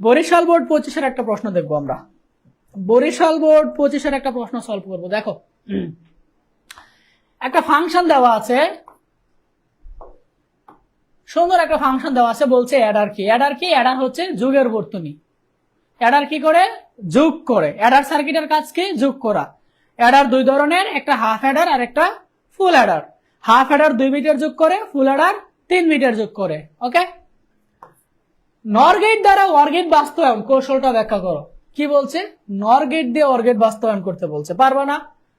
Barishal board পঁচিশের একটা প্রশ্ন দেখব আমরা। বরিশাল বোর্ড পঁচিশের একটা প্রশ্ন সলভ করব। দেখো, একটা ফাংশন দেওয়া আছে। সুন্দর একটা ফাংশন দেওয়া আছে, বলছে অ্যাডার কি অ্যাডার কি অ্যাডার হচ্ছে যুগের বর্তনী। অ্যাডার কি করে? যোগ করে। অ্যাডার সার্কিটের কাজ কি? যোগ করা। অ্যাডার দুই ধরনের, একটা হাফ অ্যাডার আর একটা ফুল অ্যাডার হাফ অ্যাডার দুই মিটার যোগ করে ফুল অ্যাডার তিন মিটার যোগ করে। ওকে নরগেট দ্বারা অর্গেট বাস্তবায়ন, কৌশলটা ব্যাখ্যা করো। কি বলছে? নরগেট দিয়ে অর্গেট বাস্তবায়ন করতে বলছে। পারবা না?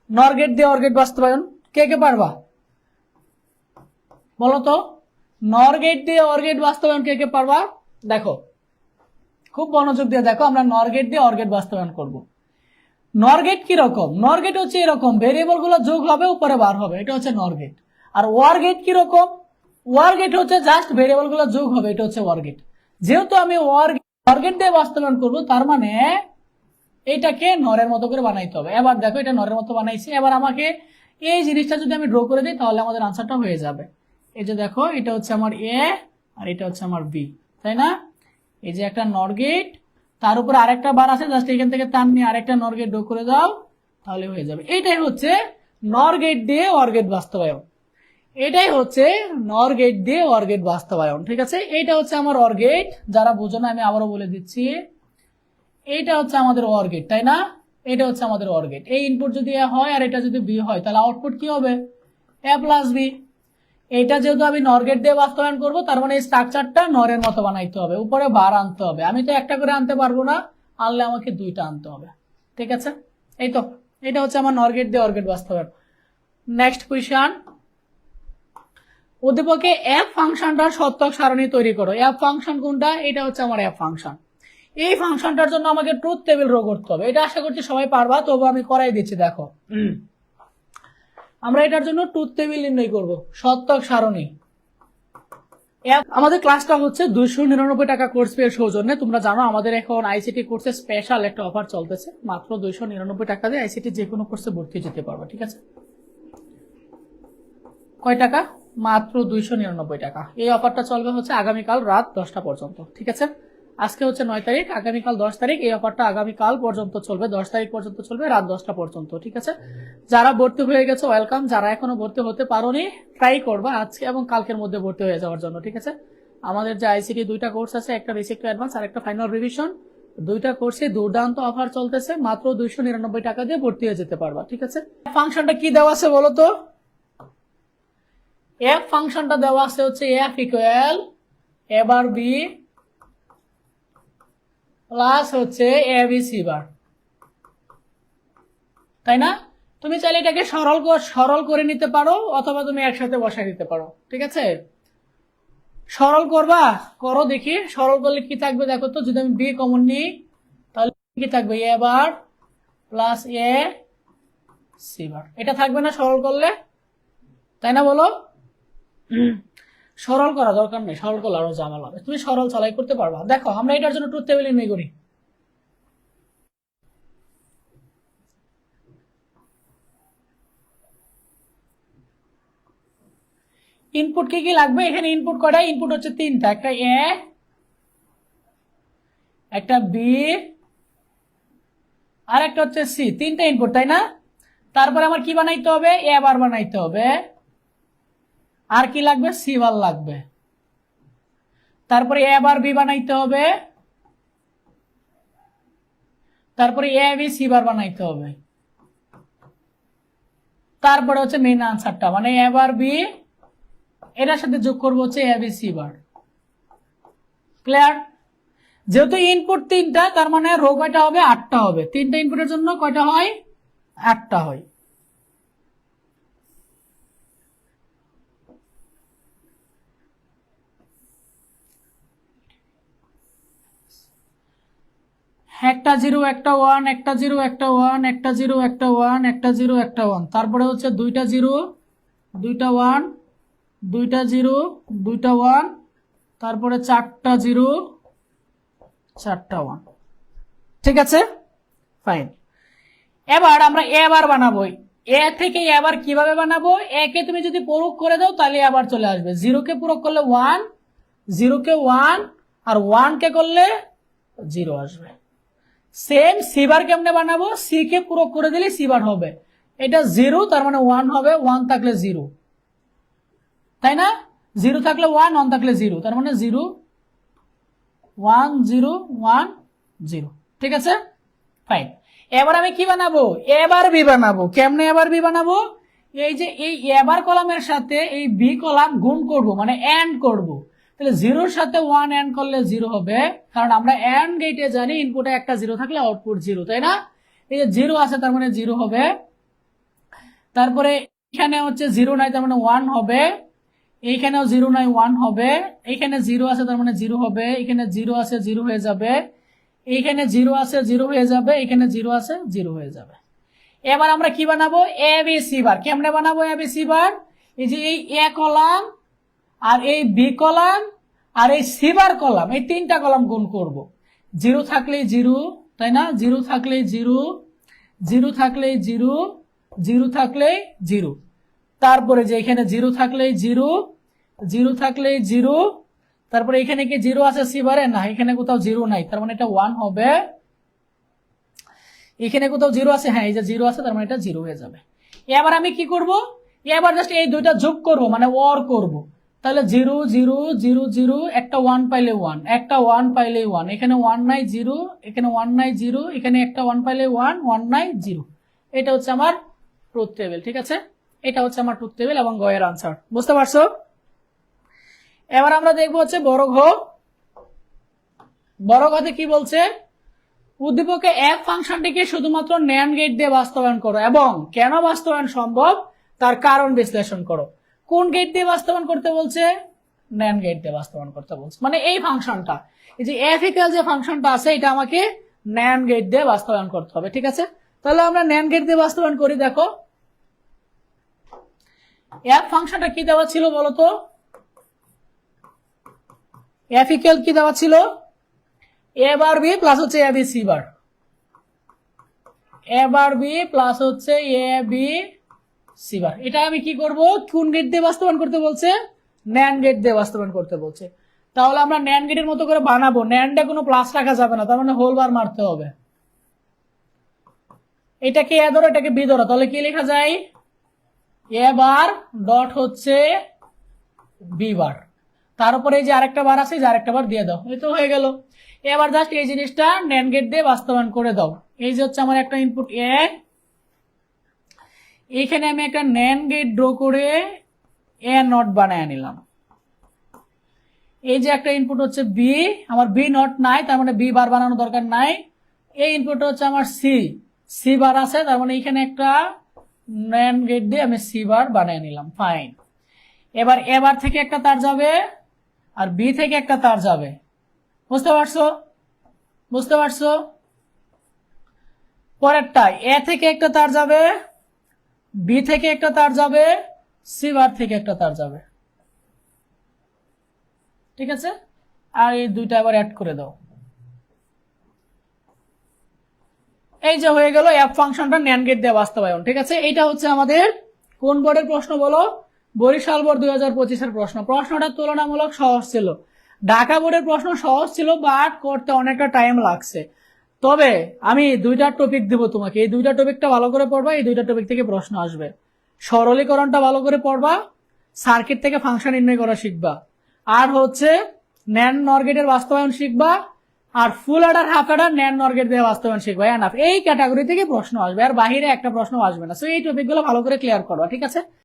নরগেট দিয়ে অর্গেট বাস্তবায়ন। কে কে পারবা? বলো তো। নরগেট দিয়ে অর্গেট বাস্তবায়ন কে কে পারবা? দেখো। খুব মনোযোগ দিয়ে দেখো, আমরা নরগেট দিয়ে অর্গেট বাস্তবায়ন করব। নরগেট কি রকম? নরগেট হচ্ছে এরকম ভেরিয়েবলগুলো যোগ হবে, উপরে বার হবে। এটা হচ্ছে নরগেট আর ওয়ারগেট কি রকম? ওয়ারগেট হচ্ছে জাস্ট ভেরিয়েবলগুলো যোগ হবে, এটা হচ্ছে ওয়ারগেট যেহেতু আমি ওয়ারগেট দিয়ে বাস্তবায়ন করব, তার মানে এইটাকে নরের মতো করে বানাইতে হবে। এবার দেখো, এটা নরের মতো বানাইছি। এবার আমাকে এই জিনিসটা যদি আমি ড্র করে দিই, তাহলে আমাদের আনসারটা হয়ে যাবে। এই যে দেখো, এটা হচ্ছে আমার এ আর এটা হচ্ছে আমার বি তাই না? এই যে একটা নরগেট তার উপর আরেকটা বার আছে জাস্ট এখান থেকে টান নিয়ে আরেকটা নরগেট ড্র করে দাও, তাহলে হয়ে যাবে। এইটাই হচ্ছে নরগেট দিয়ে অর্গেট বাস্তবায়ন। এটাই হচ্ছে নরগেট দিয়ে অর্গেট বাস্তবায়ন, ঠিক আছে? এইটা হচ্ছে আমার অর্গেট যারা বুঝো না, আমি আবারও বলে দিচ্ছি। এটা হচ্ছে আমাদের অর্গেট তাই না? এটা হচ্ছে আমাদের অর্গেট এই ইনপুট যদি এ হয় আর এটা যদি বি হয়, তাহলে আউটপুট কি হবে? এ প্লাস বি এটা যেহেতু আমি নরগেট দিয়ে বাস্তবায়ন করব, তার মানে এই স্ট্রাকচারটা নরের মতো বানাইতে হবে। উপরে বার আনতে হবে। আমি তো একটা করে আনতে পারব না, আনলে আমাকে দুইটা আনতে হবে। ঠিক আছে? এই তো, এটা হচ্ছে আমার নরগেট দিয়ে অর্গেট বাস্তবায়ন। নেক্সট কোয়েশন উদ্দীপকে এফ ফাংশনটার সত্যক সারণী তৈরি করো। এফ ফাংশন কোনটা? এটা হচ্ছে আমার এফ ফাংশন এই ফাংশনটার জন্য আমাকে ট্রুথ টেবিল রো করতে হবে। এটা আশা করছি সবাই পারবা তবু আমি করাই দিচ্ছি দেখো। আমরা এটার জন্য ট্রুথ টেবিল নির্ণয় করব। সত্যক সারণী। আমাদের ক্লাসটা হচ্ছে দুইশো নিরানব্বই টাকা কোর্স পেয়ে সৌজন্যে। তোমরা জানো আমাদের এখন আইসিটি কোর্সে স্পেশাল একটা অফার চলতেছে। মাত্র দুইশো নিরানব্বই টাকা দিয়ে আইসিটি যে কোনো কোর্সে ভর্তি যেতে পারবে ঠিক আছে? কয় টাকা? মাত্র দুইশো নিরানব্বই টাকা। এই অফারটা চলবে হচ্ছে আগামীকাল রাত দশটা পর্যন্ত, ঠিক আছে? আজকে হচ্ছে নয় তারিখ, আগামীকাল দশ তারিখ। এই অফারটা আগামীকাল পর্যন্ত চলবে, দশ তারিখ পর্যন্ত চলবে, রাত দশটা পর্যন্ত, ঠিক আছে? যারা ভর্তি হয়ে গেছে, ওয়েলকাম। যারা এখনও ভর্তি হতে পারোনি ট্রাই করবা আজকে এবং কালকের মধ্যে ভর্তি হয়ে যাওয়ার জন্য, ঠিক আছে? আমাদের যে আইসিটি দুইটা কোর্স আছে, একটা বেসিক টু অ্যাডভান্স আর একটা ফাইনাল রিভিশন দুইটা কোর্সে দুর্দান্ত অফার চলতেছে, মাত্র দুইশো নিরানব্বই টাকা দিয়ে ভর্তি হয়ে যেতে পারবা, ঠিক আছে? ফাংশনটা কি দেওয়া আছে বলো তো? এফ ফাংশনটা দেওয়া আছে হচ্ছে এফ ইকুয়াল এবার বি প্লাস হচ্ছে এ বি সি বার তাই না? তুমি চাইলে এটাকে সরল সরল করে নিতে পারো, অথবা তুমি একসাথে বসাই দিতে পারো। ঠিক আছে? সরল করবা? করো দেখি। সরল করলে কি থাকবে দেখো তো? যদি আমি বি কমন নিই, তাহলে কি থাকবে? এ বার প্লাস এ সি বার এটা থাকবে না সরল করলে? তাই না বলো? সরল করা দরকার নেই, সরল করলে আরও ঝামেলা হবে। তুমি সরল চালাই করতে পারবা। দেখো, আমরা এটার জন্য ট্রুথ টেবিল নির্ণয় করি। ইনপুট কি কি লাগবে? এখানে ইনপুট কয়টা? ইনপুট হচ্ছে তিনটা। একটা এ একটা বি আর একটা হচ্ছে সি তিনটা ইনপুট তাই না? তারপরে আমার কি বানাইতে হবে? এ বার বানাইতে হবে। আর কি লাগবে? সি বার লাগবে। তারপরে এ বার বি বানাইতে হবে। তারপরে এ, বি, সি বার বানাইতে হবে। তারপরে হচ্ছে মেন আনসারটা মানে এ বার বি, এটার সাথে যোগ করব হচ্ছে A, B, C bar. Clear যেহেতু ইনপুট তিনটা, তার মানে রো কয়টা হবে? আটটা হবে। তিনটা ইনপুটের জন্য কয়টা হয়? আটটা হয়। একটা জিরো, একটা ওয়ান, একটা জিরো, একটা ওয়ান, একটা জিরো, একটা ওয়ান, একটা জিরো, একটা ওয়ান। তারপরে হচ্ছে দুইটা জিরো, দুইটা ওয়ান, দুইটা জিরো, দুইটা ওয়ান, তারপরে চারটা জিরো, চারটা ওয়ান। ঠিক আছে? ফাইন এবার আমরা এবার বানাবো। এ থেকে এবার কীভাবে বানাবো? এ কে তুমি যদি প্রয়োগ করে দাও, তাহলে আবার চলে আসবে। জিরো কে প্রয়োগ করলে ওয়ান, জিরো কে ওয়ান, আর ওয়ান কে করলে জিরো আসবে। সেম সিবার কেমনে বানাবো? সি কে পুরো করে দিলে সিবার হবে। এটা জিরো তার মানে ওয়ান হবে ওয়ান থাকলে জিরো তাই না? জিরো থাকলে ওয়ান ওয়ান থাকলে জিরো তার মানে zero one zero one zero ঠিক আছে? ফাইন এবার আমি কি বানাবো? এবার বি বানাবো। কেমনে এবার বি বানাবো? এই যে এই এবার কলামের সাথে এই বি কলাম গুণ করব মানে এন্ড করব। তাহলে জিরোর সাথে ওয়ান এন্ড করলে জিরো হবে, কারণ আমরা এন্ড গেটে জানি ইনপুটে একটা জিরো থাকলে আউটপুট জিরো, তাই না? এই যে জিরো আছে, তার মানে জিরো হবে। তারপরে এখানে হচ্ছে জিরো নাই, তার মানে ওয়ান হবে। এইখানেও জিরো নাই ওয়ান হবে। এইখানে জিরো আছে, তার মানে জিরো হবে। এখানে জিরো আছে, জিরো হয়ে যাবে। এইখানে জিরো আছে, জিরো হয়ে যাবে। এখানে জিরো আছে, জিরো হয়ে যাবে। এবার আমরা কি বানাবো? এ বি সি বার কেমনে বানাবো এ বি সি বার এই যে এই এ কলাম আর এই বি কলাম আর এই সি বার কলাম, এই তিনটা কলাম গুণ করব। জিরো থাকলে জিরো, তাই না? জিরো থাকলে জিরো জিরো থাকলে জিরো জিরো থাকলে জিরো। তারপরে যে এখানে জিরো থাকলে জিরো জিরো থাকলে জিরো, তারপরে এখানে কি জিরো আছে সিবারে না, এখানে কোথাও জিরো নাই। তার মানে এটা ওয়ান হবে। এখানে কোথাও জিরো আছে? হ্যাঁ এই যে জিরো আছে, তার মানে এটা জিরো হয়ে যাবে। এবার আমি কি করব? এবার জাস্ট এই দুইটা যোগ করব মানে ওর করব। তাহলে জিরো জিরো জিরো জিরো, একটা ওয়ান পাইলে ওয়ান একটা ওয়ান পাইলে ওয়ান এখানে ওয়ান নাই জিরো, এখানে ওয়ান নাই জিরো, এখানে একটা ওয়ান পাইলে ওয়ান ওয়ান নাই জিরো। এটা হচ্ছে আমার ট্রুথ টেবিল ঠিক আছে? এটা হচ্ছে আমার ট্রুথ টেবিল এবং গয়ের আনসার বুঝতে পারছ? এবার আমরা দেখব হচ্ছে বড় ঘ। বড় ঘতে কি বলছে? উদ্দীপকে এক ফাংশনটিকে শুধুমাত্র ন্যান গেট দিয়ে বাস্তবায়ন করো এবং কেন বাস্তবায়ন সম্ভব? তার কারণ বিশ্লেষণ করো। কোন গেট দিয়ে বাস্তবায়ন করতে বলছে? ন্যান গেট দিয়ে বাস্তবায়ন করতে বলছে। মানে এই ফাংশনটা। এই যে এফ ইকাল যে ফাংশনটা আছে, এটা আমাকে ন্যান গেট দিয়ে বাস্তবায়ন করতে হবে, ঠিক আছে? তাহলে আমরা ন্যান গেট দিয়ে বাস্তবায়ন করি, দেখো। এফ ফাংশনটা কি দেওয়া ছিল বলতো? এফ ইকুয়াল কি দেওয়া ছিল? এ বার বি প্লাস হচ্ছে A B C bar A bar B plus হচ্ছে এ বি সি বার এটা আমি কি করব? কোন গেট দিয়ে বাস্তবায়ন করতে বলছে? ন্যান গেট দিয়ে বাস্তবায়ন করতে বলছে। তাহলে আমরা ন্যান গেটের মতো করে বানাবো। ন্যান্ডে কোনো প্লাস রাখা যাবে না, তার মানে হোল বার মারতে হবে। এটাকে এ ধরো, এটাকে বি ধরো। তাহলে কি লেখা যায়? এ বার ডট হচ্ছে বি বার। তার উপরে এই যে আরেকটা বার আছে যে আরেকটা বার দিয়ে দাও। এই তো হয়ে গেল। এবার জাস্ট এই জিনিসটা ন্যান গেট দিয়ে বাস্তবায়ন করে দাও। এই যে হচ্ছে আমার একটা ইনপুট এ এইখানে আমি একটা ন্যান গেট ড্র করে এ নট বানায় নিলাম। এই যে একটা ইনপুট হচ্ছে বি আমার বি নট নাই, তার মানে বি বার বানানো দরকার নাই। এই ইনপুট হচ্ছে আমার সি সি বার আছে, তার মানে এখানে একটা ন্যান গেট দিয়ে আমি সি বার বানিয়ে নিলাম ফাইন এবার এবার থেকে একটা তার যাবে, আর বি থেকে একটা তার যাবে। বুঝতে পারছ? বুঝতে পারছ? পরেরটা এ থেকে একটা তার যাবে বি থেকে একটা তার যাবে সি বার থেকে একটা তার যাবে। ঠিক আছে? আর এই দুইটা আবার অ্যাড করে দাও। এই যে হয়ে গেল অ্যাপ ফাংশনটা ন্যান গেট দিয়ে বাস্তবায়ন, ঠিক আছে? এইটা হচ্ছে আমাদের কোন বোর্ডের প্রশ্ন বলো? বরিশাল বোর্ড দুই হাজার পঁচিশের প্রশ্ন। প্রশ্নটা তুলনামূলক সহজ ছিল। ঢাকা বোর্ডের প্রশ্ন সহজ ছিল বাট করতে অনেকটা টাইম লাগছে। তবে আমি দুইটা টপিক দিব তোমাকে। এই দুইটা টপিকটা ভালো করে পড়বা, এই দুইটা টপিক থেকে প্রশ্ন আসবে। সরলীকরণটা ভালো করে পড়বা সার্কিট থেকে ফাংশন নির্ণয় করা শিখবা। আর হচ্ছে ন্যান নরগেটের বাস্তবায়ন শিখবা, আর full adder half adder NAND nor gate দিয়ে বাস্তবায়ন শিখবা। এনাফ এই ক্যাটাগরি থেকে প্রশ্ন আসবে, আর বাহিরে একটা প্রশ্ন আসবে না। সো এই টপিকগুলো ভালো করে ক্লিয়ার করবা, ঠিক আছে?